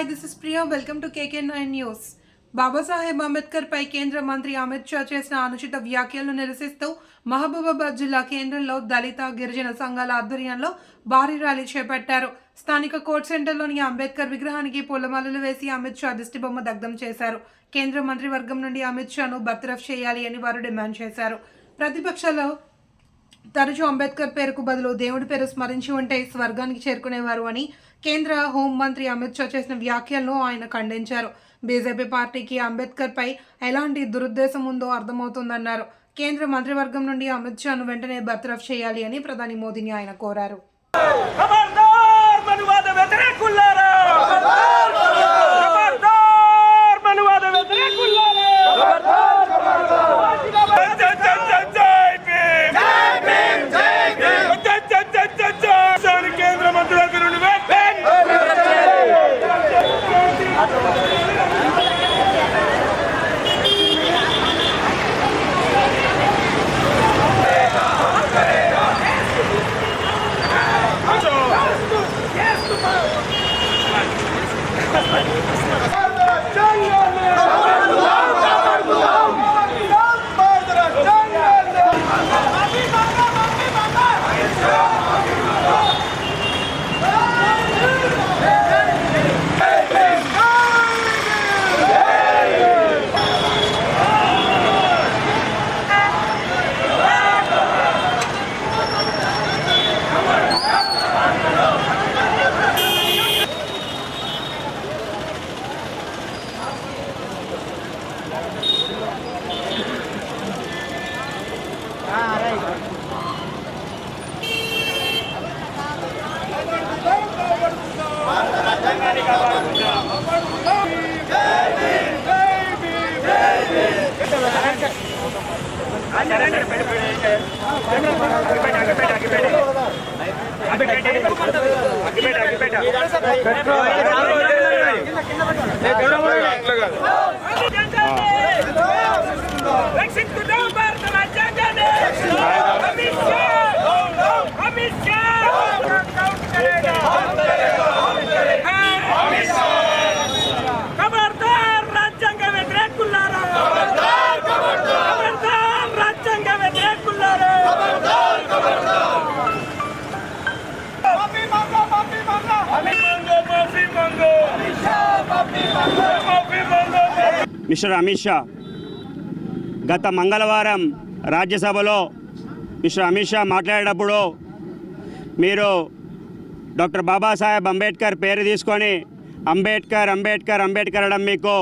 Hi this is Priya welcome to KK nine news Babasaheb Ambedkar పై కేంద్ర మంత్రి అమిత్ షా చేసిన అనుచిత వ్యాఖ్యలను నిరసిస్తూ మహబూబాబాద్ జిల్లా కేంద్రంలో దళిత గిరిజన సంఘాల ఆధ్వర్యంలో భారీ ర్యాలీ చేపట్టారు. స్థానిక కోర్ట్ సెంటర్లోని అంబేద్కర్ విగ్రహానికి పూలమాలలు వేసి అమిత్ షా దిష్టిబొమ్మ దగ్ధం చేశారు. కేంద్ర మంత్రివర్గం నుండి అమిత్ షాను బర్తరఫ్ చేయాలి అని వారు డిమాండ్ చేశారు. ప్రతిపక్షాలు తరచూ అంబేద్కర్ పేరుకు బదులు దేవుడి పేరు స్మరించి ఉంటే స్వర్గానికి చేరుకునేవారు అని కేంద్ర హోం మంత్రి అమిత్ షా చేసిన వ్యాఖ్యలను ఆయన ఖండించారు. బీజేపీ పార్టీకి అంబేద్కర్పై ఎలాంటి దురుద్దేశం ఉందో అర్థమవుతుందన్నారు. కేంద్ర మంత్రివర్గం నుండి అమిత్ షాను వెంటనే బర్తరఫ్ చేయాలి అని ప్రధాని మోదీని ఆయన కోరారు ఖబర్దార్ మనువాద వ్యతిరేకులారా ఖబర్దార్ మనువాద వ్యతిరేకులారా జై జై జై జై భీమ్ జై జై జై జై జై సారి కేంద్ర మంత్రివర్గం నుండి వెంటనే రక్షించుదాం భారత రాజ్యాంగాన్ని మిస్టర్ అమిత్ షా గత మంగళవారం రాజ్యసభలో మిస్టర్ అమిత్ షా మాట్లాడేటప్పుడు మీరు డాక్టర్ బాబాసాహెబ్ అంబేద్కర్ పేరు తీసుకొని అంబేద్కర్ అంబేద్కర్ అంబేద్కర్ అనడం మీకు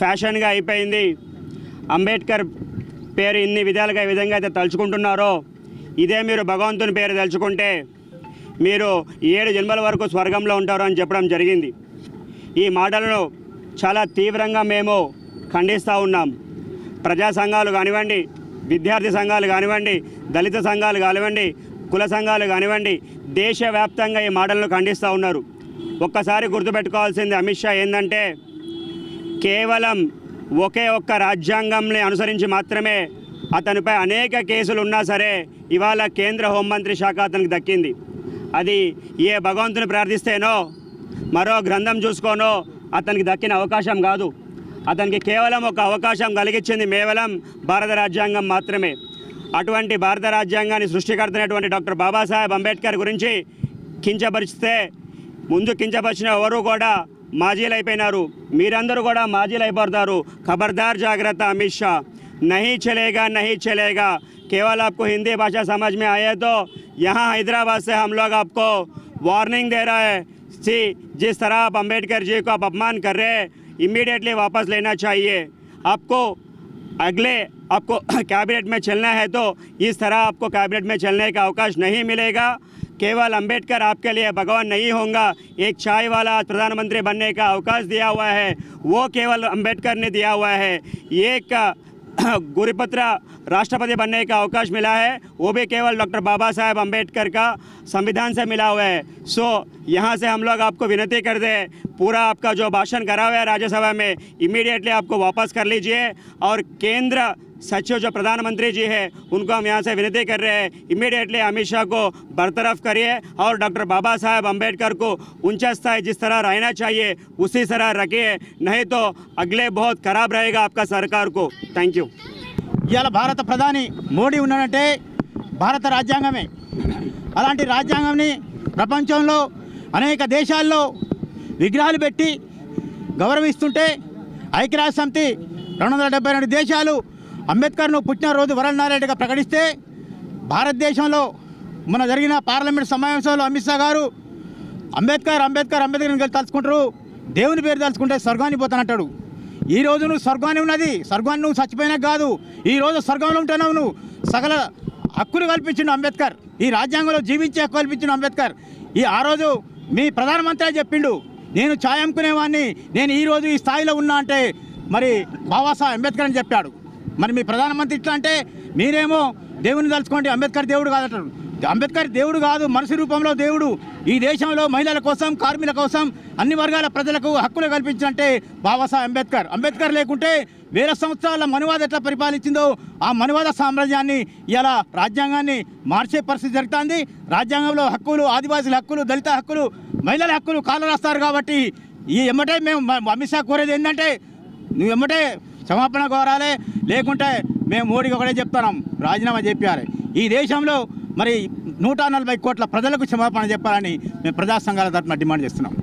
ఫ్యాషన్గా అయిపోయింది. అంబేద్కర్ పేరు ఇన్ని విధాలుగా ఈ విధంగా అయితే తలుచుకుంటున్నారో ఇదే మీరు భగవంతుని పేరు తలుచుకుంటే మీరు ఏడు జన్మల వరకు స్వర్గంలో ఉంటారు అని చెప్పడం జరిగింది. ఈ మాటలను చాలా తీవ్రంగా మేము ఖండిస్తూ ఉన్నాం. ప్రజా సంఘాలు కానివ్వండి విద్యార్థి సంఘాలు కానివ్వండి దళిత సంఘాలు కానివ్వండి కుల సంఘాలు కానివ్వండి దేశవ్యాప్తంగా ఈ మాటలను ఖండిస్తూ ఉన్నారు. ఒక్కసారి గుర్తుపెట్టుకోవాల్సింది అమిత్ షా ఏంటంటే కేవలం ఒకే ఒక్క రాజ్యాంగంని అనుసరించి మాత్రమే అతనిపై అనేక కేసులు ఉన్నా సరే ఇవాళ కేంద్ర హోంమంత్రి శాఖ అతనికి దక్కింది. అది ఏ భగవంతుని ప్రార్థిస్తేనో మరో గ్రంథం చూసుకోనో అతనికి దక్కిన అవకాశం కాదు. అతనికి కేవలం ఒక అవకాశం కలిగించింది కేవలం భారత రాజ్యాంగం మాత్రమే అటువంటి భారత రాజ్యాంగాన్ని సృష్టికర్తైనటువంటి డాక్టర్ బాబాసాహెబ్ అంబేద్కర్ గురించి కించపరిస్తే ముందు కించపరిచిన ఎవరు కూడా మాజీలు అయిపోయినారు మీరందరూ కూడా మాజీలు అయిపోతారు ఖబర్దార్ జాగ్రత్త అమిత్ షా नहीं चलेगा नहीं चलेगा केवल आपको हिंदी भाषा समझ में आए तो यहाँ हैदराबाद से हम लोग आपको वार्निंग दे रहा है सी जिस तरह आप अंबेडकर जी को आप अपमान कर रहे हैं इमीडिएटली वापस लेना चाहिए। आपको अगले, आपको कैबिनेट में चलना है तो इस तरह आपको कैबिनेट में चलने का अवकाश नहीं मिलेगा। केवल अंबेडकर आपके लिए भगवान नहीं होगा। एक चाय वाला प्रधानमंत्री बनने का अवकाश दिया हुआ है। वो केवल अंबेडकर ने दिया हुआ है। एक गुरुपत्र राष्ट्रपति बनने का अवकाश मिला है। वो भी केवल डॉक्टर बाबा साहेब अंबेडकर का संविधान से मिला हुआ है। सो, यहाँ से हम लोग आपको विनती कर दें, पूरा आपका जो भाषण करा हुआ है राज्यसभा में इमीडिएटली आपको वापस कर लीजिए। और केंद्र सचिव जो प्रधानमंत्री जी है उनको हम यहाँ से विनती कर रहे हैं इमीडिएटली अमित शाह को बरतरफ करिए और डॉक्टर बाबा साहेब अम्बेडकर को ऊंचा स्थाई जिस तरह रहना चाहिए उसी तरह रखिए नहीं तो अगले बहुत खराब रहेगा आपका सरकार को थैंक यू ఇవాళ భారత ప్రధాని మోడీ ఉన్నాడంటే భారత రాజ్యాంగమే అలాంటి రాజ్యాంగంని ప్రపంచంలో అనేక దేశాల్లో విగ్రహాలు పెట్టి గౌరవిస్తుంటే ఐక్యరాజ్య సమితి రెండు వందల డెబ్బై రెండు దేశాలు అంబేద్కర్ను పుట్టినరోజు వరలనారాయణగా ప్రకటిస్తే భారతదేశంలో మన జరిగిన పార్లమెంట్ సమావేశంలో అమిత్ షా గారు అంబేద్కర్ అంబేద్కర్ అంబేద్కర్ తలుచుకుంటారు దేవుని పేరు తలుచుకుంటే స్వర్గాన్ని పోతానంటాడు. ఈ రోజు నువ్వు స్వర్గాన్ని ఉన్నది. స్వర్గాన్ని నువ్వు చచ్చిపోయినా కాదు. ఈ రోజు స్వర్గంలో ఉంటున్నావు నువ్వు. సకల హక్కులు కల్పించిన అంబేద్కర్. ఈ రాజ్యాంగంలో జీవించే హక్కు కల్పించిన అంబేద్కర్. ఈ ఆ రోజు మీ ప్రధానమంత్రి చెప్పిండు. నేను ఛాయ్ నేను ఈ రోజు ఈ స్థాయిలో ఉన్నా అంటే మరి బాబాసాహెబ్ అంబేద్కర్ అని చెప్పాడు. మరి మీ ప్రధానమంత్రి ఇట్లా అంటే మీరేమో దేవుని తలుచుకోండి అంబేద్కర్ దేవుడు కాదంటారు. అంబేద్కర్ దేవుడు కాదు మనిషి రూపంలో దేవుడు. ఈ దేశంలో మహిళల కోసం కార్మికుల కోసం అన్ని వర్గాల ప్రజలకు హక్కులు కల్పించినట్టే బాబాసాహెబ్ అంబేద్కర్. అంబేద్కర్ లేకుంటే వేల సంవత్సరాల మనువాద ఎట్లా పరిపాలించిందో ఆ మనువాద సామ్రాజ్యాన్ని ఇలా రాజ్యాంగాన్ని మార్చే పరిస్థితి జరుగుతుంది. రాజ్యాంగంలో హక్కులు ఆదివాసీల హక్కులు దళిత హక్కులు మహిళల హక్కులు కాలు రాస్తారు కాబట్టి ఈ ఎమ్మటే మేము అమిత్ షా కోరేది ఏంటంటే నువ్వు ఎమ్మటే క్షమాపణ కోరాలి. లేకుంటే మేము మోడీకి ఒకటే చెప్తున్నాం రాజీనామా చెప్పారు ఈ దేశంలో మరి నూట నలభై కోట్ల ప్రజలకు క్షమాపణ చెప్పాలని మేము ప్రజా సంఘాల తరఫున డిమాండ్ చేస్తున్నాం.